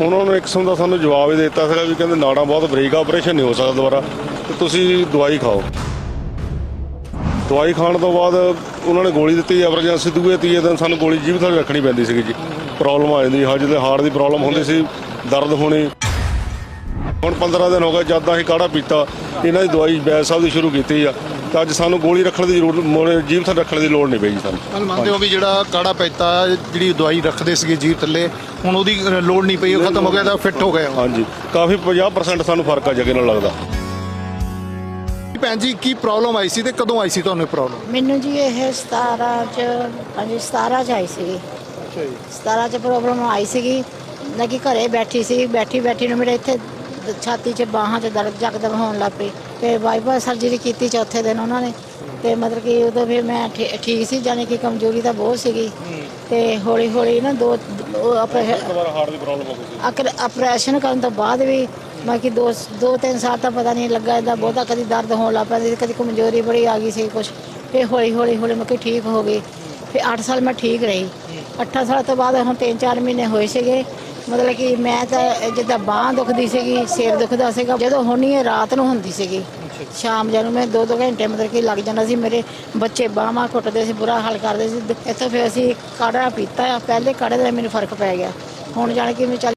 ਹੁਣ ਉਹਨਾਂ ਨੂੰ ਇੱਕ ਕਿਸਮ ਦਾ ਸਾਨੂੰ ਜਵਾਬ ਹੀ ਦੇ ਦਿੱਤਾ ਸੀਗਾ ਵੀ ਕਹਿੰਦੇ ਨਾੜਾਂ ਬਹੁਤ ਬਰੀਕ ਆ ਆਪਰੇਸ਼ਨ ਨਹੀਂ ਹੋ ਸਕਦਾ ਦੁਬਾਰਾ। ਤੇ ਤੁਸੀਂ ਦਵਾਈ ਖਾਓ। ਦਵਾਈ ਖਾਣ ਤੋਂ ਬਾਅਦ ਉਹਨਾਂ ਨੇ ਗੋਲੀ ਦਿੱਤੀ ਐਮਰਜੈਂਸੀ ਦੂਏ, ਤੀਏ ਦਿਨ ਸਾਨੂੰ ਗੋਲੀ ਜੀਭ ਥੱਲੇ ਰੱਖਣੀ ਪੈਂਦੀ ਸੀਗੀ ਜੀ। ਪ੍ਰੋਬਲਮ ਆ ਜਾਂਦੀ ਹਾਂ ਜਿਹਦੇ ਹਾਰਟ ਦੀ ਪ੍ਰੋਬਲਮ ਹੁੰਦੀ ਸੀ, ਦਰਦ ਹੋਣੀ। ਹੁਣ 15 ਦਿਨ ਹੋ ਗਏ, ਜਦ ਅਸੀਂ ਕਾੜਾ ਪੀਤਾ, ਇਹਨਾਂ ਦੀ ਦਵਾਈ ਬੈਦ ਸਾਹਿਬ ਦੀ ਸ਼ੁਰੂ ਕੀਤੀ ਆ। ਤਾਂ ਅੱਜ ਸਾਨੂੰ ਗੋਲੀ ਰੱਖਣ ਦੀ ਜ਼ਰੂਰਤ ਜੀਭ ਥੱਲੇ ਰੱਖਣ ਦੀ ਲੋੜ ਨਹੀਂ ਪਈ ਜੀ ਸਾਨੂੰ। ਕੱਲ ਮੰਨਦੇ ਹੋ ਵੀ ਜਿਹੜਾ ਕਾੜਾ ਪੈਤਾ ਜਿਹੜੀ ਦਵਾਈ ਰੱਖਦੇ ਸੀਗੇ ਜੀਭ ਥੱਲੇ ਹੁਣ ਉਹਦੀ ਲੋੜ ਨਹੀਂ ਪਈ ਉਹ ਖਤਮ ਹੋ ਗਿਆ ਤਾਂ ਫਿੱਟ ਹੋ ਗਏ ਹੋ। ਹਾਂਜੀ ਕਾਫੀ 50% ਸਾਨੂੰ ਫ਼ਰਕ ਆ ਜਗੇ ਨਾਲ ਲੱਗਦਾ। ਭੈਣ ਜੀ ਕੀ ਪ੍ਰੋਬਲਮ ਆਈ ਸੀ ਤੇ ਕਦੋਂ ਆਈ ਸੀ ਤੁਹਾਨੂੰ ਇਹ ਪ੍ਰੋਬਲਮ ਮੈਨੂੰ ਜੀ ਇਹ 17 ਚ ਹਾਂਜੀ 17 ਚ ਆਈ ਸੀਗੀ। ਅੱਛਾ ਜੀ। 17 ਚ ਪ੍ਰੋਬਲਮ ਆਈ ਸੀਗੀ। ਨਾ ਕਿ ਘਰੇ ਬੈਠੀ ਸੀ ਬੈਠੀ ਬੈਠੀ ਨੂੰ ਮੇਰੇ ਇੱਥੇ ਛਾਤੀ 'ਚ ਬਾਹਾਂ 'ਚ ਦਰਦ ਜਕਦਮ ਹੋਣ ਲੱਗ ਪਈ ਤੇ ਬਾਈਪਾਸ ਸਰਜਰੀ ਕੀਤੀ ਚੌਥੇ ਦਿਨ ਉਹਨਾਂ ਨੇ। ਤੇ ਮਤਲਬ ਕਿ ਉਦੋਂ ਫਿਰ ਮੈਂ ਠੀ- ਠੀਕ ਸੀ ਜਾਨੀ ਕਿ ਕਮਜ਼ੋਰੀ ਤਾਂ ਬਹੁਤ ਸੀਗੀ। ਤੇ ਹੌਲੀ ਹੌਲੀ ਨਾ ਦੋ ਉਹ ਆਪਰੇ- ਦੁਬਾਰਾ ਹਾਰਟ ਦੀ ਪ੍ਰੋਬਲਮ ਹੋ ਗਈ ਸੀ। ਅਕਰ ਆਪਰੇਸ਼ਨ ਕਰਨ ਤੋਂ ਬਾਅਦ ਵੀ ਮੈਂ ਕਿ ਦੋ ਦੋ ਤਿੰਨ ਸਾਲ ਤਾਂ ਪਤਾ ਨਹੀਂ ਲੱਗਾ ਇਹਦਾ ਬਹੁਤਾ ਕਦੀ ਦਰਦ ਹੋਣ ਲੱਗ ਪੈਂਦੀ ਸੀ ਕਦੀ ਕਮਜ਼ੋਰੀ ਬੜੀ ਆ ਗਈ ਸੀ ਕੁਝ ਫਿਰ ਹੌਲੀ ਹੌਲੀ ਹੌਲੀ ਮੈਂ ਕਿ ਠੀਕ ਹੋ ਗਈ। ਫਿਰ 8 ਸਾਲ ਮੈਂ ਠੀਕ ਰਹੀ। 8 ਸਾਲ ਤੋਂ ਬਾਅਦ ਹੁਣ 3-4 ਮਹੀਨੇ ਹੋਏ ਸੀਗੇ। ਮਤਲਬ ਕਿ ਮੈਂ ਤਾਂ ਜਿੱਦਾਂ ਬਾਹ ਦੁਖਦੀ ਸੀਗੀ, ਸਿਰ ਦੁਖਦਾ ਸੀਗਾ, ਜਦੋਂ ਹੋਣੀ ਹੈ ਰਾਤ ਨੂੰ ਹੁੰਦੀ ਸੀਗੀ, ਸ਼ਾਮ ਜਦੋਂ ਮੈਂ 2-2 ਘੰਟੇ ਮਤਲਬ ਕਿ ਲੱਗ ਜਾਂਦਾ ਸੀ, ਮੇਰੇ ਬੱਚੇ ਬਾਹਾਂ ਘੁੱਟਦੇ ਸੀ, ਬੁਰਾ ਹਾਲ ਕਰਦੇ ਸੀ, ਇੱਥੋਂ ਫਿਰ ਅਸੀਂ ਕਾੜਾ ਪੀਤਾ ਪਹਿਲੇ ਕਾੜੇ ਦਾ ਮੈਨੂੰ ਫ਼ਰਕ ਪੈ ਗਿਆ। ਹੁਣ ਜਾਣ ਕਿ ਮੈਂ ਚੱਲ